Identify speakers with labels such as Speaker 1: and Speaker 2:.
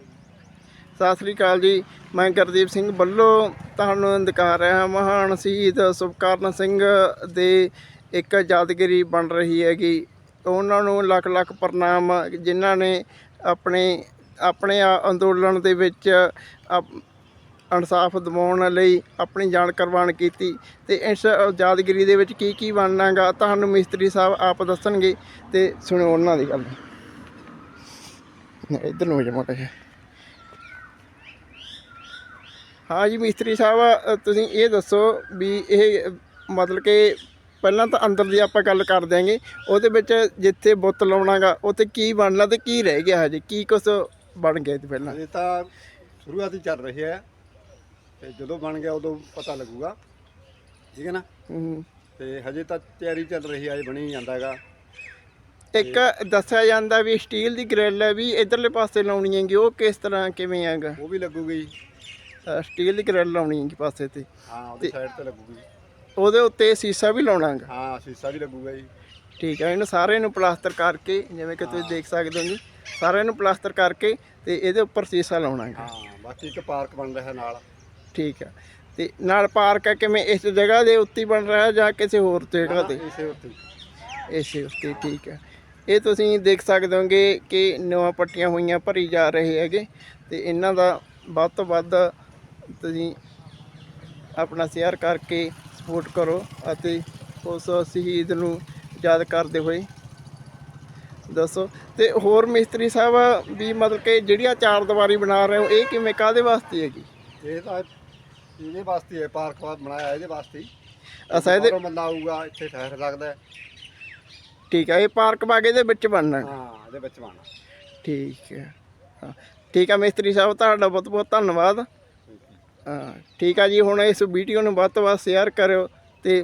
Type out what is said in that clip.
Speaker 1: ਸਤਿ ਸ੍ਰੀ ਅਕਾਲ ਜੀ। ਮੈਂ ਗੁਰਦੀਪ ਸਿੰਘ ਬੱਲੋ ਤੁਹਾਨੂੰ ਦਿਖਾ ਰਿਹਾ ਮਹਾਨ ਸ਼ਹੀਦ ਸੁਖਕਰਨ ਸਿੰਘ ਦੇ ਇੱਕ ਯਾਦਗਿਰੀ ਬਣ ਰਹੀ ਹੈਗੀ। ਉਹਨਾਂ ਨੂੰ ਲੱਖ ਲੱਖ ਪ੍ਰਣਾਮ, ਜਿਨ੍ਹਾਂ ਨੇ ਆਪਣੇ ਆਪਣੇ ਅੰਦੋਲਨ ਦੇ ਵਿੱਚ ਅਪ- ਇਨਸਾਫ ਦਿਵਾਉਣ ਲਈ ਆਪਣੀ ਜਾਨ ਕੁਰਬਾਨ ਕੀਤੀ ਤੇ ਇਸ ਯਾਦਗਿਰੀ ਦੇ ਵਿੱਚ ਕੀ ਕੀ ਬਣਨਾਗਾ, ਤੁਹਾਨੂੰ ਮਿਸਤਰੀ ਸਾਹਿਬ ਆਪ ਦੱਸਣਗੇ ਤੇ ਸੁਣੋ ਉਹਨਾਂ ਦੀ ਗੱਲ। ਇੱਧਰ ਨੂੰ ਹੋ ਜਾ ਜਿਹਾ। ਹਾਂ ਜੀ ਮਿਸਤਰੀ ਸਾਹਿਬ ਤੁਸੀਂ ਇਹ ਦੱਸੋ ਵੀ ਇਹ ਮਤਲਬ ਕਿ ਪਹਿਲਾਂ ਤਾਂ ਅੰਦਰ ਦੀ ਆਪਾਂ ਗੱਲ ਕਰ ਦਿਆਂਗੇ ਉਹਦੇ ਵਿੱਚ ਜਿੱਥੇ ਬੁੱਤ ਲਾਉਣਾਗਾ ਉੱਥੇ ਕੀ ਬਣਨਾ ਤੇ ਕੀ ਰਹਿ ਗਿਆ ਹਜੇ? ਕੀ ਕੁਛ ਬਣ ਗਿਆ ਤੇ ਪਹਿਲਾਂ?
Speaker 2: ਇਹ ਤਾਂ ਸ਼ੁਰੂਆਤੀ ਚੱਲ ਰਹੀ ਹੈ। ਤੇ ਜਦੋਂ ਬਣ ਗਿਆ ਉਦੋਂ ਪਤਾ ਲੱਗੂਗਾ। ਠੀਕ ਹੈ ਨਾ। ਤੇ ਹਜੇ ਤਾਂ ਤਿਆਰੀ ਚੱਲ ਰਹੀ ਹੈ ਬਣੀ ਜਾਂਦਾ ਹੈਗਾ।
Speaker 1: ਇੱਕ ਦੱਸਿਆ ਜਾਂਦਾ ਵੀ ਸਟੀਲ ਦੀ ਗ੍ਰਿਲ ਹੈ ਵੀ ਇਧਰਲੇ ਪਾਸੇ ਲਾਉਣੀ ਹੈਗੀ ਉਹ ਕਿਸ ਤਰ੍ਹਾਂ ਕਿਵੇਂ ਹੈਗਾ?
Speaker 2: ਉਹ ਵੀ ਲੱਗੂਗੀ
Speaker 1: ਅ, ਸਟੀਲ ਦੀ ਗ੍ਰਿਲ ਲਾਉਣੀ ਹੈਗੀ ਪਾਸੇ ਤੇ।
Speaker 2: ਹਾਂ ਉਹਦੀ ਸਾਈਡ ਤੇ ਲੱਗੂਗੀ।
Speaker 1: ਉਹਦੇ ਉੱਤੇ ਸੀਸਾ ਵੀ ਲਾਉਣਾ ਹੈਗਾ।
Speaker 2: ਹਾਂ ਸ਼ੀਸ਼ਾ ਵੀ ਲੱਗੂਗਾ ਜੀ।
Speaker 1: ਠੀਕ ਹੈ ਇਹਨੂੰ ਸਾਰੇ ਨੂੰ ਪਲਾਸਟਰ ਕਰਕੇ ਜਿਵੇਂ ਕਿ ਤੁਸੀਂ ਦੇਖ ਸਕਦੇ ਹੋ ਜੀ ਸਾਰਿਆਂ ਨੂੰ ਪਲਾਸਟਰ ਕਰਕੇ ਤੇ ਇਹਦੇ ਉੱਪਰ ਸੀਸਾ ਲਾਉਣਾ ਹੈਗਾ।
Speaker 2: ਹਾਂ ਬਾਕੀ ਇੱਕ ਪਾਰਕ ਬਣ ਰਿਹਾ ਨਾਲ।
Speaker 1: ਠੀਕ ਹੈ ਤੇ ਨਾਲ ਪਾਰਕ ਹੈ ਕਿਵੇਂ ਇਸ ਜਗ੍ਹਾ ਦੇ ਉੱਤੇ ਹੀ ਬਣ ਰਿਹਾ ਜਾਂ ਕਿਸੇ ਹੋਰ ਜਗ੍ਹਾ ਤੇ?
Speaker 2: ਇਸੇ ਉੱਤੇ।
Speaker 1: ਇਸੇ ਉੱਤੇ ਠੀਕ ਹੈ। ਇਹ ਤੁਸੀਂ ਦੇਖ ਸਕਦੇ ਹੋਗੇ ਕਿ ਨਵਾਂ ਪੱਟੀਆਂ ਹੋਈਆਂ ਭਰੀ ਜਾ ਰਹੇ ਹੈਗੇ ਤੇ ਇਹਨਾਂ ਦਾ ਵੱਧ ਤੋਂ ਵੱਧ ਤੁਸੀਂ ਆਪਣਾ ਸ਼ੇਅਰ ਕਰਕੇ ਸਪੋਰਟ ਕਰੋ ਅਤੇ ਉਸ ਸ਼ਹੀਦ ਨੂੰ ਯਾਦ ਕਰਦੇ ਹੋਏ ਦੱਸੋ। ਤੇ ਹੋਰ ਮਿਸਤਰੀ ਸਾਹਿਬ ਵੀ ਮਤਲਬ ਕਿ ਜਿਹੜੀਆਂ ਚਾਰ ਦੀਵਾਰੀ ਬਣਾ ਰਹੇ ਹੋ ਇਹ ਕਿਵੇਂ ਕਾਦੇ ਵਾਸਤੇ ਹੈਗੀ?
Speaker 2: ਇਹ ਤਾਂ ਇਹਦੇ ਵਾਸਤੇ ਹੈ ਪਾਰਕ ਬਣਾਇਆ ਇਹਦੇ ਵਾਸਤੇ
Speaker 1: ਅਸਾਂ ਇਹਦੇ
Speaker 2: ਬੰਦਾ ਆਊਗਾ ਇੱਥੇ ਠਹਿਰ ਸਕਦਾ ਹੈ।
Speaker 1: ਠੀਕ ਹੈ ਇਹ ਪਾਰਕ ਬਾਗੇ ਦੇ ਵਿੱਚ ਬਣਨਾ।
Speaker 2: ਹਾਂ ਇਹਦੇ ਵਿੱਚ ਬਣਨਾ।
Speaker 1: ਠੀਕ ਹੈ। ਹਾਂ ਠੀਕ ਹੈ ਮਿਸਤਰੀ ਸਾਹਿਬ ਤੁਹਾਡਾ ਬਹੁਤ ਬਹੁਤ ਧੰਨਵਾਦ। ਹਾਂ। ਠੀਕ ਹੈ ਜੀ ਹੁਣ ਇਸ ਵੀਡੀਓ ਨੂੰ ਵੱਧ ਤੋਂ ਵੱਧ ਸ਼ੇਅਰ ਕਰਿਓ ਤੇ